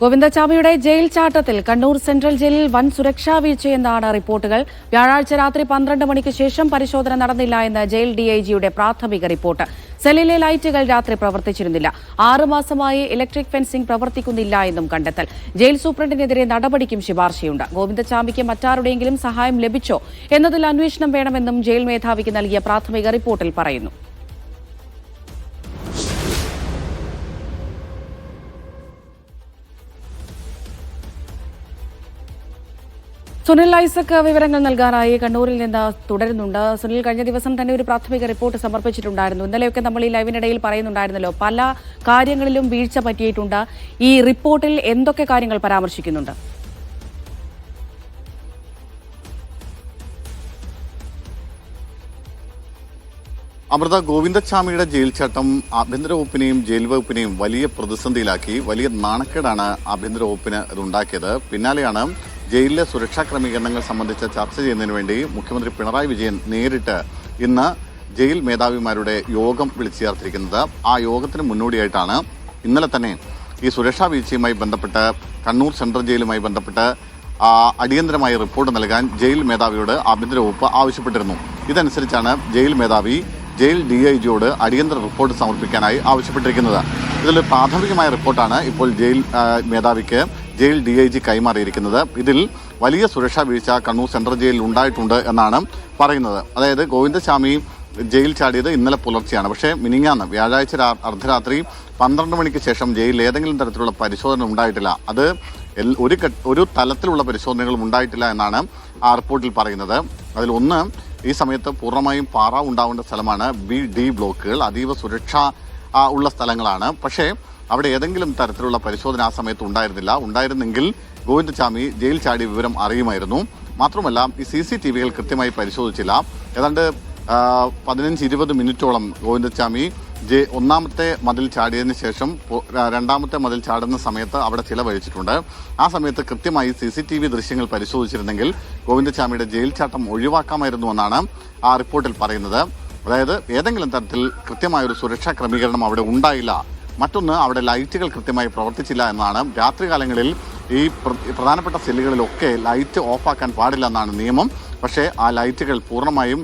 ഗോവിന്ദചാമിയുടെ jail ചാട്ടത്തിൽ Kannur central ജയിലിൽ വൻ സുരക്ഷാ വീഴ്ചയെന്നാണ് റിപ്പോർട്ടുകൾ. വ്യാഴാഴ്ച രാത്രി പന്ത്രണ്ട് മണിക്ക് ശേഷം പരിശോധന നടന്നില്ല എന്ന് ജയിൽ ഡിഐജിയുടെ പ്രാഥമിക റിപ്പോർട്ട്. സെല്ലിലെ ലൈറ്റുകൾ രാത്രി പ്രവർത്തിച്ചിരുന്നില്ല. ആറുമാസമായി ഇലക്ട്രിക് ഫെൻസിംഗ് പ്രവർത്തിക്കുന്നില്ല എന്നും കണ്ടെത്തൽ. ജയിൽ സൂപ്രണ്ടിനെതിരെ നടപടിക്കും ശുപാർശയുണ്ട്. ഗോവിന്ദചാമിക്ക് മറ്റാരുടെയെങ്കിലും സഹായം ലഭിച്ചോ എന്നതിൽ അന്വേഷണം വേണമെന്നും ജയിൽ മേധാവിക്ക് നൽകിയ പ്രാഥമിക റിപ്പോർട്ടിൽ പറയുന്നു. സുനിൽ ഐസക് വിവരങ്ങൾ നൽകാനായി കണ്ണൂരിൽ നിന്ന് തുടരുന്നുണ്ട്. സുനിൽ കഴിഞ്ഞ ദിവസം തന്നെ ഒരു പ്രാഥമിക റിപ്പോർട്ട് സമർപ്പിച്ചിട്ടുണ്ടായിരുന്നു. ഇന്നലെയൊക്കെ നമ്മൾ ഈ ലൈവിനിടയിൽ പറയുന്നുണ്ടായിരുന്നല്ലോ പല കാര്യങ്ങളിലും വീഴ്ച പറ്റിയിട്ടുണ്ട്. ഈ റിപ്പോർട്ടിൽ എന്തൊക്കെ കാര്യങ്ങൾ പരാമർശിക്കുന്നുണ്ട്? അമൃത ഗോവിന്ദസ്വാമിയുടെ ജയിൽ ചട്ടം ആഭ്യന്തര വകുപ്പിനെയും ജയിൽ വകുപ്പിനെയും വലിയ പ്രതിസന്ധിയിലാക്കി. വലിയ നാണക്കേടാണ് ആഭ്യന്തര വകുപ്പിന് ഇതുണ്ടാക്കിയത് പിന്നാലെയാണ് ജയിലിലെ സുരക്ഷാ ക്രമീകരണങ്ങൾ സംബന്ധിച്ച് ചർച്ച ചെയ്യുന്നതിന് വേണ്ടി മുഖ്യമന്ത്രി പിണറായി വിജയൻ നേരിട്ട് ഇന്ന് ജയിൽ മേധാവിമാരുടെ യോഗം വിളിച്ചു ചേർത്തിരിക്കുന്നത്. ആ യോഗത്തിന് മുന്നോടിയായിട്ടാണ് ഇന്നലെ തന്നെ ഈ സുരക്ഷാ വീഴ്ചയുമായി ബന്ധപ്പെട്ട് കണ്ണൂർ സെൻട്രൽ ജയിലുമായി ബന്ധപ്പെട്ട് അടിയന്തരമായി റിപ്പോർട്ട് നൽകാൻ ജയിൽ മേധാവിയോട് ആഭ്യന്തര വകുപ്പ് ആവശ്യപ്പെട്ടിരുന്നു. ഇതനുസരിച്ചാണ് ജയിൽ മേധാവി ജയിൽ ഡി ഐ ജിയോട് അടിയന്തര റിപ്പോർട്ട് സമർപ്പിക്കാനായി ആവശ്യപ്പെട്ടിരിക്കുന്നത്. ഇതിൽ പ്രാഥമികമായ റിപ്പോർട്ടാണ് ഇപ്പോൾ ജയിൽ മേധാവിക്ക് ജയിൽ ഡി ഐ ജി കൈമാറിയിരിക്കുന്നത്. ഇതിൽ വലിയ സുരക്ഷാ വീഴ്ച കണ്ണൂർ സെൻട്രൽ ജയിലിൽ ഉണ്ടായിട്ടുണ്ട് എന്നാണ് പറയുന്നത്. അതായത് ഗോവിന്ദസ്വാമി ജയിൽ ചാടിയത് ഇന്നലെ പുലർച്ചെയാണ്. പക്ഷേ മിനിങ്ങാന്ന് വ്യാഴാഴ്ച അർദ്ധരാത്രി പന്ത്രണ്ട് മണിക്ക് ശേഷം ജയിലിൽ ഏതെങ്കിലും തരത്തിലുള്ള പരിശോധന ഉണ്ടായിട്ടില്ല. അത് ഒരു ഒരു തലത്തിലുള്ള പരിശോധനകളും ഉണ്ടായിട്ടില്ല എന്നാണ് ആ റിപ്പോർട്ടിൽ പറയുന്നത്. അതിൽ ഒന്ന് ഈ സമയത്ത് പൂർണമായും പാറ ഉണ്ടാവേണ്ട സ്ഥലമാണ് ബി ഡി ബ്ലോക്കുകൾ. അതീവ സുരക്ഷ ഉള്ള സ്ഥലങ്ങളാണ്. പക്ഷേ അവിടെ ഏതെങ്കിലും തരത്തിലുള്ള പരിശോധന ആ സമയത്ത് ഉണ്ടായിരുന്നില്ല. ഉണ്ടായിരുന്നെങ്കിൽ ഗോവിന്ദസ്വാമി ജയിൽ ചാടിയ വിവരം അറിയുമായിരുന്നു. മാത്രമല്ല ഈ സി സി ടി വികൾ കൃത്യമായി പരിശോധിച്ചില്ല. ഏതാണ്ട് പതിനഞ്ച് ഇരുപത് മിനിറ്റോളം ഗോവിന്ദസ്വാമി ജെ ഒന്നാമത്തെ മതിൽ ചാടിയതിന് ശേഷം രണ്ടാമത്തെ മതിൽ ചാടുന്ന സമയത്ത് അവിടെ ചിലവഴിച്ചിട്ടുണ്ട്. ആ സമയത്ത് കൃത്യമായി സി സി ടി വി ദൃശ്യങ്ങൾ പരിശോധിച്ചിരുന്നെങ്കിൽ ഗോവിന്ദസ്വാമിയുടെ ജയിൽ ചാട്ടം ഒഴിവാക്കാമായിരുന്നു എന്നാണ് ആ റിപ്പോർട്ടിൽ പറയുന്നത്. അതായത് ഏതെങ്കിലും തരത്തിൽ കൃത്യമായ ഒരു സുരക്ഷാ ക്രമീകരണം അവിടെ ഉണ്ടായില്ല. മറ്റൊന്ന് അവിടെ ലൈറ്റുകൾ കൃത്യമായി പ്രവർത്തിച്ചില്ല എന്നാണ്. രാത്രികാലങ്ങളിൽ ഈ പ്രധാനപ്പെട്ട സെല്ലുകളിലൊക്കെ ലൈറ്റ് ഓഫാക്കാൻ പാടില്ല എന്നാണ് നിയമം. പക്ഷേ ആ ലൈറ്റുകൾ പൂർണമായും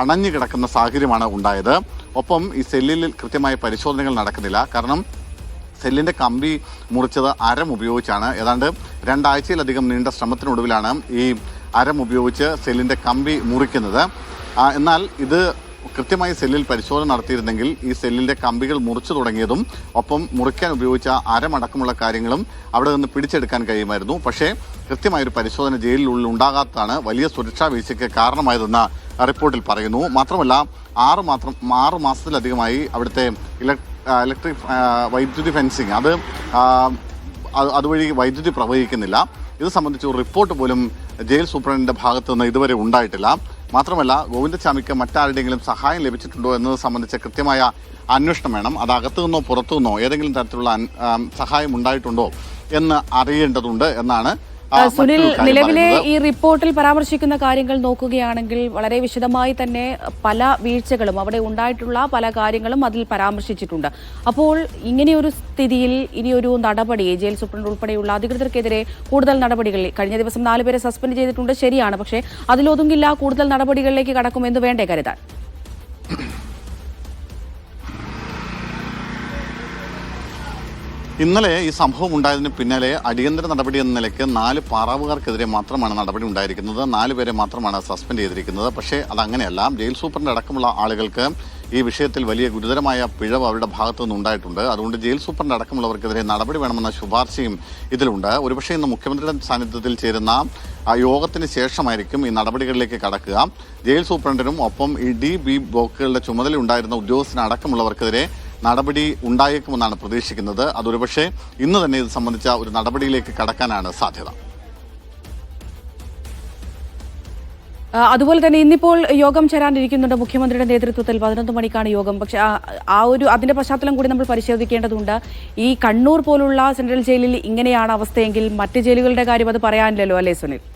അണഞ്ഞു കിടക്കുന്ന സാഹചര്യമാണ് ഉണ്ടായത്. ഒപ്പം ഈ സെല്ലിൽ കൃത്യമായ പരിശോധനകൾ നടക്കുന്നില്ല. കാരണം സെല്ലിന്റെ കമ്പി മുറിച്ചത് അരം ഉപയോഗിച്ചാണ്. ഏതാണ്ട് രണ്ടാഴ്ചയിലധികം നീണ്ട ശ്രമത്തിനൊടുവിലാണ് ഈ അരം ഉപയോഗിച്ച് സെല്ലിന്റെ കമ്പി മുറിക്കുന്നത്. എന്നാൽ ഇത് കൃത്യമായി സെല്ലിൽ പരിശോധന നടത്തിയിരുന്നെങ്കിൽ ഈ സെല്ലിന്റെ കമ്പികൾ മുറിച്ചു തുടങ്ങിയതും ഒപ്പം മുറിക്കാൻ ഉപയോഗിച്ച അരമടക്കമുള്ള കാര്യങ്ങളും അവിടെ നിന്ന് പിടിച്ചെടുക്കാൻ കഴിയുമായിരുന്നു. പക്ഷേ കൃത്യമായൊരു പരിശോധന ജയിലിനുള്ളിൽ ഉണ്ടാകാത്തതാണ് വലിയ സുരക്ഷാ വീഴ്ചയ്ക്ക് കാരണമായതെന്ന് റിപ്പോർട്ടിൽ പറയുന്നു. മാത്രമല്ല ആറ് മാത്രം ആറ് മാസത്തിലധികമായി അവിടുത്തെ ഇലക്ട്രിക് വൈദ്യുതി ഫെൻസിങ് അത് അതുവഴി വൈദ്യുതി പ്രവഹിക്കുന്നില്ല. ഇത് സംബന്ധിച്ച് റിപ്പോർട്ട് പോലും ജയിൽ സൂപ്രണ്ടിന്റെ ഭാഗത്തു നിന്ന് ഇതുവരെ ഉണ്ടായിട്ടില്ല. മാത്രമല്ല ഗോവിന്ദസ്വാമിക്ക് മറ്റാരുടെയെങ്കിലും സഹായം ലഭിച്ചിട്ടുണ്ടോ എന്നത് സംബന്ധിച്ച കൃത്യമായ അന്വേഷണം വേണം. അത് അകത്തു നിന്നോ പുറത്തു നിന്നോ ഏതെങ്കിലും തരത്തിലുള്ള സഹായം ഉണ്ടായിട്ടുണ്ടോ എന്ന് അറിയേണ്ടതുണ്ട് എന്നാണ് സുനിൽ നിലവിലെ ഈ റിപ്പോർട്ടിൽ പരാമർശിക്കുന്ന കാര്യങ്ങൾ നോക്കുകയാണെങ്കിൽ വളരെ വിശദമായി തന്നെ പല വീഴ്ചകളും അവിടെ ഉണ്ടായിട്ടുള്ള പല കാര്യങ്ങളും അതിൽ പരാമർശിച്ചിട്ടുണ്ട്. അപ്പോൾ ഇങ്ങനെയൊരു സ്ഥിതിയിൽ ഇനിയൊരു നടപടി ജയിൽ സൂപ്രണ്ട് ഉൾപ്പെടെയുള്ള അധികൃതർക്കെതിരെ കൂടുതൽ നടപടികൾ കഴിഞ്ഞ ദിവസം നാലുപേരെ സസ്പെൻഡ് ചെയ്തിട്ടുണ്ട് ശരിയാണ്. പക്ഷേ അതിലൊതുങ്ങില്ല കൂടുതൽ നടപടികളിലേക്ക് കടക്കുമെന്ന് വേണ്ടേ കരുതാൻ? ഇന്നലെ ഈ സംഭവം ഉണ്ടായതിന് പിന്നാലെ അടിയന്തര നടപടി എന്ന നിലയ്ക്ക് നാല് പാറാവുകാർക്കെതിരെ മാത്രമാണ് നടപടി ഉണ്ടായിരിക്കുന്നത്. നാല് പേരെ മാത്രമാണ് സസ്പെൻഡ് ചെയ്തിരിക്കുന്നത്. പക്ഷേ അതങ്ങനെയല്ല ജയിൽ സൂപ്രണ്ട് അടക്കമുള്ള ആളുകൾക്ക് ഈ വിഷയത്തിൽ വലിയ ഗുരുതരമായ പിഴവ് അവരുടെ ഭാഗത്തു നിന്ന് ഉണ്ടായിട്ടുണ്ട്. അതുകൊണ്ട് ജയിൽ സൂപ്രണ്ട് അടക്കമുള്ളവർക്കെതിരെ നടപടി വേണമെന്ന ശുപാർശയും ഇതിലുണ്ട്. ഒരുപക്ഷെ ഇന്ന് മുഖ്യമന്ത്രിയുടെ സാന്നിധ്യത്തിൽ ചേരുന്ന യോഗത്തിന് ശേഷമായിരിക്കും ഈ നടപടികളിലേക്ക് കടക്കുക. ജയിൽ സൂപ്രണ്ടിനും ഒപ്പം ഈ ഡി ബി ബ്ലോക്കുകളുടെ ചുമതല ഉണ്ടായിരുന്ന അടക്കമുള്ളവർക്കെതിരെ നടപടി ഉണ്ടായേക്കുമെന്നാണ് പ്രതീക്ഷിക്കുന്നത്. അതൊരുപക്ഷെ ഇന്ന് തന്നെ ഇത് സംബന്ധിച്ച ഒരു നടപടിയിലേക്ക് കടക്കാനാണ് സാധ്യത. അതുപോലെ തന്നെ ഇന്നിപ്പോൾ യോഗം ചേരാനിരിക്കുന്നുണ്ട്. മുഖ്യമന്ത്രിയുടെ നേതൃത്വത്തിൽ പതിനൊന്ന് മണിക്കാണ് യോഗം. പക്ഷെ ആ- ഒരു അതിന്റെ പശ്ചാത്തലം കൂടി നമ്മൾ പരിശോധിക്കേണ്ടതുണ്ട്. ഈ കണ്ണൂർ പോലുള്ള സെൻട്രൽ ജയിലിൽ ഇങ്ങനെയാണ് അവസ്ഥയെങ്കിൽ മറ്റ് ജയിലുകളുടെ കാര്യം അത് പറയാനില്ലല്ലോ അല്ലേ സുനിൽ?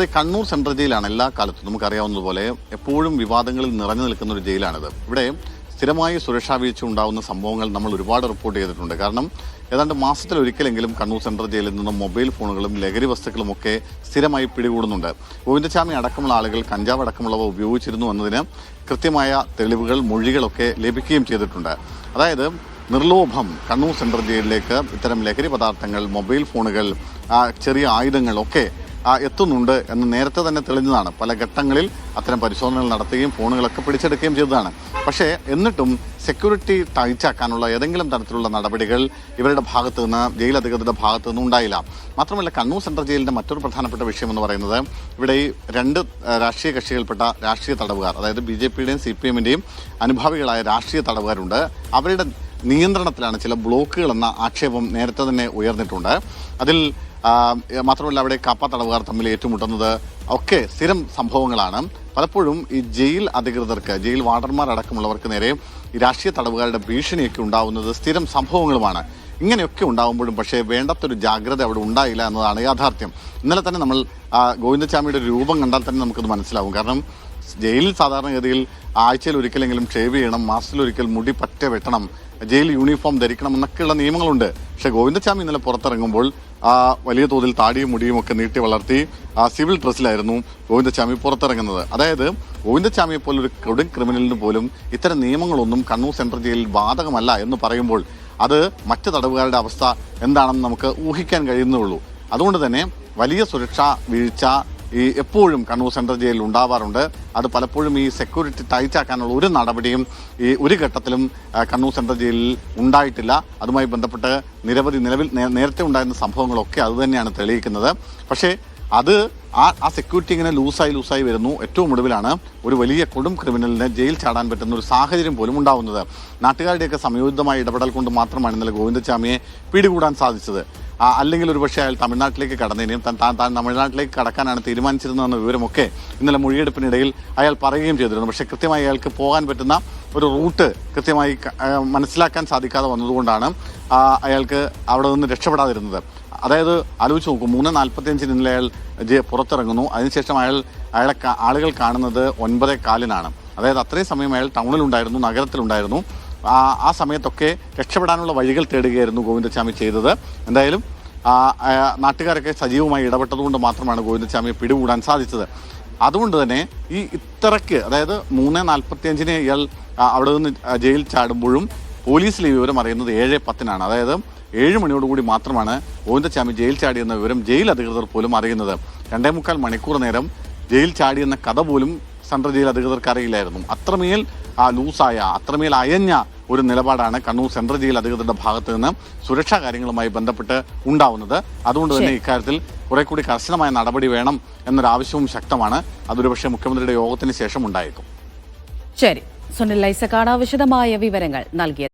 ഈ കണ്ണൂർ സെൻട്രൽ ജയിലാണ് എല്ലാ കാലത്തും. നമുക്കറിയാവുന്നതുപോലെ എപ്പോഴും വിവാദങ്ങളിൽ നിറഞ്ഞു നിൽക്കുന്ന ഒരു ജയിലാണിത്. ഇവിടെ സ്ഥിരമായി സുരക്ഷാ വീഴ്ച ഉണ്ടാകുന്ന സംഭവങ്ങൾ നമ്മൾ ഒരുപാട് റിപ്പോർട്ട് ചെയ്തിട്ടുണ്ട്. കാരണം ഏതാണ്ട് മാസത്തിൽ ഒരിക്കലെങ്കിലും കണ്ണൂർ സെൻട്രൽ ജയിലിൽ നിന്നും മൊബൈൽ ഫോണുകളും ലഹരി വസ്തുക്കളും ഒക്കെ സ്ഥിരമായി പിടികൂടുന്നുണ്ട്. ഗോവിന്ദസ്വാമി അടക്കമുള്ള ആളുകൾ കഞ്ചാവ് അടക്കമുള്ളവ ഉപയോഗിച്ചിരുന്നു എന്നതിന് കൃത്യമായ തെളിവുകൾ മൊഴികളൊക്കെ ലഭിക്കുകയും ചെയ്തിട്ടുണ്ട്. അതായത് നിർലോഭം കണ്ണൂർ സെൻട്രൽ ജയിലിലേക്ക് ഇത്തരം ലഹരി പദാർത്ഥങ്ങൾ മൊബൈൽ ഫോണുകൾ ചെറിയ ആയുധങ്ങൾ ഒക്കെ ആ, എത്തുന്നുണ്ട് എന്ന് നേരത്തെ തന്നെ തെളിഞ്ഞതാണ്. പല ഘട്ടങ്ങളിൽ അത്തരം പരിശോധനകൾ നടത്തുകയും ഫോണുകളൊക്കെ പിടിച്ചെടുക്കുകയും ചെയ്തതാണ്. പക്ഷേ എന്നിട്ടും സെക്യൂരിറ്റി ടൈറ്റാക്കാനുള്ള ഏതെങ്കിലും തരത്തിലുള്ള നടപടികൾ ഇവരുടെ ഭാഗത്ത് നിന്ന് ജയിൽ അധികൃതരുടെ ഭാഗത്തു നിന്ന് ഉണ്ടായില്ല. മാത്രമല്ല കണ്ണൂർ സെൻട്രൽ ജയിലിന്റെ മറ്റൊരു പ്രധാനപ്പെട്ട വിഷയം എന്ന് പറയുന്നത് ഇവിടെ ഈ രണ്ട് രാഷ്ട്രീയ കക്ഷികൾപ്പെട്ട രാഷ്ട്രീയ തടവുകാർ അതായത് ബി ജെ പിയുടെയും സി പി എമ്മിന്റെയും അനുഭാവികളായ രാഷ്ട്രീയ തടവുകാരുണ്ട്. അവരുടെ നിയന്ത്രണത്തിലാണ് ചില ബ്ലോക്കുകൾ എന്ന ആക്ഷേപം നേരത്തെ തന്നെ ഉയർന്നിട്ടുണ്ട്. അതിൽ മാത്രമല്ല അവിടെ കപ്പ തടവുകാർ തമ്മിൽ ഏറ്റുമുട്ടുന്നത് ഒക്കെ സ്ഥിരം സംഭവങ്ങളാണ്. പലപ്പോഴും ഈ ജയിൽ അധികൃതർക്ക് ജയിൽ വാർഡർമാർ അടക്കമുള്ളവർക്ക് നേരെ ഈ രാഷ്ട്രീയ തടവുകാരുടെ ഭീഷണിയൊക്കെ ഉണ്ടാവുന്നത് സ്ഥിരം സംഭവങ്ങളുമാണ്. ഇങ്ങനെയൊക്കെ ഉണ്ടാകുമ്പോഴും പക്ഷേ വേണ്ടത്തൊരു ജാഗ്രത അവിടെ ഉണ്ടായില്ല എന്നതാണ് യാഥാർത്ഥ്യം. ഇന്നലെ തന്നെ നമ്മൾ ഗോവിന്ദസ്വാമിയുടെ രൂപം കണ്ടാൽ തന്നെ നമുക്കത് മനസ്സിലാവും. കാരണം ജയിലിൽ സാധാരണഗതിയിൽ ആഴ്ചയിൽ ഒരിക്കലെങ്കിലും ഷേവ് ചെയ്യണം മാസത്തിലൊരിക്കൽ മുടി പറ്റ വെട്ടണം ജയിൽ യൂണിഫോം ധരിക്കണം എന്നൊക്കെയുള്ള നിയമങ്ങളുണ്ട്. പക്ഷെ ഗോവിന്ദസ്വാമി ഇന്നലെ പുറത്തിറങ്ങുമ്പോൾ ആ വലിയ തോതിൽ താടിയും മുടിയും ഒക്കെ നീട്ടി വളർത്തി ആ സിവിൽ ഡ്രസ്സിലായിരുന്നു ഗോവിന്ദസ്വാമി പുറത്തിറങ്ങുന്നത്. അതായത് ഗോവിന്ദസ്വാമിയെ പോലൊരു കൊടും ക്രിമിനലിന് പോലും ഇത്തരം നിയമങ്ങളൊന്നും കണ്ണൂർ സെൻട്രൽ ജയിലിൽ ബാധകമല്ല എന്ന് പറയുമ്പോൾ അത് മറ്റ് തടവുകാരുടെ അവസ്ഥ എന്താണെന്ന് നമുക്ക് ഊഹിക്കാൻ കഴിയുന്നേ ഉള്ളൂ. അതുകൊണ്ട് തന്നെ വലിയ സുരക്ഷ വീഴ്ച ഈ എപ്പോഴും കണ്ണൂർ സെൻട്രൽ ജയിലിൽ ഉണ്ടാവാറുണ്ട്. അത് പലപ്പോഴും ഈ സെക്യൂരിറ്റി ടൈറ്റാക്കാനുള്ള ഒരു നടപടിയും ഈ ഒരു ഘട്ടത്തിലും കണ്ണൂർ സെൻട്രൽ ജയിലിൽ ഉണ്ടായിട്ടില്ല. അതുമായി ബന്ധപ്പെട്ട് നിരവധി നിലവിൽ നേരത്തെ ഉണ്ടായിരുന്ന സംഭവങ്ങളൊക്കെ അതുതന്നെയാണ് തെളിയിക്കുന്നത്. പക്ഷേ അത് ആ ആ സെക്യൂരിറ്റി ഇങ്ങനെ ലൂസായി ലൂസായി വരുന്നു. ഏറ്റവും ഒടുവിലാണ് ഒരു വലിയ കൊടും ക്രിമിനലിന് ജയിൽ ചാടാൻ പറ്റുന്ന ഒരു സാഹചര്യം പോലും ഉണ്ടാവുന്നത്. നാട്ടുകാരുടെയൊക്കെ സംയോജിതമായ ഇടപെടൽ കൊണ്ട് മാത്രമാണ് ഇന്നലെ ഗോവിന്ദസ്വാമിയെ പിടികൂടാൻ സാധിച്ചത്. അല്ലെങ്കിൽ ഒരുപക്ഷെ അയാൾ തമിഴ്നാട്ടിലേക്ക് കടന്നതിനെയും താൻ താൻ താൻ തമിഴ്നാട്ടിലേക്ക് കടക്കാനാണ് തീരുമാനിച്ചിരുന്നതെന്ന വിവരമൊക്കെ ഇന്നലെ മൊഴിയെടുപ്പിനിടയിൽ അയാൾ പറയുകയും ചെയ്തിരുന്നു. പക്ഷേ കൃത്യമായി അയാൾക്ക് പോകാൻ പറ്റുന്ന ഒരു റൂട്ട് കൃത്യമായി മനസ്സിലാക്കാൻ സാധിക്കാതെ വന്നതുകൊണ്ടാണ് അയാൾക്ക് അവിടെ നിന്ന് രക്ഷപ്പെടാതിരുന്നത്. അതായത് ആലോചിച്ച് നോക്കൂ മൂന്ന് നാൽപ്പത്തിയഞ്ചിന് ഇന്നലെ അയാൾ പുറത്തിറങ്ങുന്നു. അതിനുശേഷം അയാൾ അയാളെ ആളുകൾ കാണുന്നത് ഒൻപതേ കാലിനാണ്. അതായത് അത്രയും സമയം അയാൾ ടൗണിലുണ്ടായിരുന്നു നഗരത്തിലുണ്ടായിരുന്നു. ആ സമയത്തൊക്കെ രക്ഷപ്പെടാനുള്ള വഴികൾ തേടുകയായിരുന്നു ഗോവിന്ദസ്വാമി ചെയ്തത്. എന്തായാലും നാട്ടുകാരൊക്കെ സജീവമായി ഇടപെട്ടതുകൊണ്ട് മാത്രമാണ് ഗോവിന്ദസ്വാമിയെ പിടികൂടാൻ സാധിച്ചത്. അതുകൊണ്ട് തന്നെ ഈ ഇത്രയ്ക്ക് അതായത് മൂന്ന് നാൽപ്പത്തിയഞ്ചിന് ഇയാൾ അവിടെ നിന്ന് ജയിൽ ചാടുമ്പോഴും പോലീസ് ഈ വിവരം അറിയുന്നത് ഏഴ് പത്തിനാണ്. അതായത് ഏഴ് മണിയോടുകൂടി മാത്രമാണ് ഗോവിന്ദസ്വാമി ജയിൽ ചാടിയെന്ന വിവരം ജയിൽ അധികൃതർ പോലും അറിയുന്നത്. രണ്ടേ മുക്കാൽ മണിക്കൂർ നേരം ജയിൽ ചാടിയെന്ന കഥ പോലും സെൻട്രൽ ജയിൽ അധികൃതർക്ക് അറിയില്ലായിരുന്നു. അത്രമേൽ ആ ലൂസായ അത്രമേൽ അയഞ്ഞ ഒരു നിലപാടാണ് കണ്ണൂർ സെൻട്രൽ ജയിൽ അധികൃതരുടെ ഭാഗത്ത് നിന്ന് സുരക്ഷാ കാര്യങ്ങളുമായി ബന്ധപ്പെട്ട് ഉണ്ടാവുന്നത്. അതുകൊണ്ട് തന്നെ ഇക്കാര്യത്തിൽ കുറെ കൂടി കർശനമായ നടപടി വേണം എന്നൊരാവശ്യവും ശക്തമാണ്. അതൊരു പക്ഷേ മുഖ്യമന്ത്രിയുടെ യോഗത്തിന് ശേഷം ഉണ്ടായേക്കും. ശരി. സുനിൽ ലൈസക്കാണ് വിശദമായ വിവരങ്ങൾ നൽകിയത്.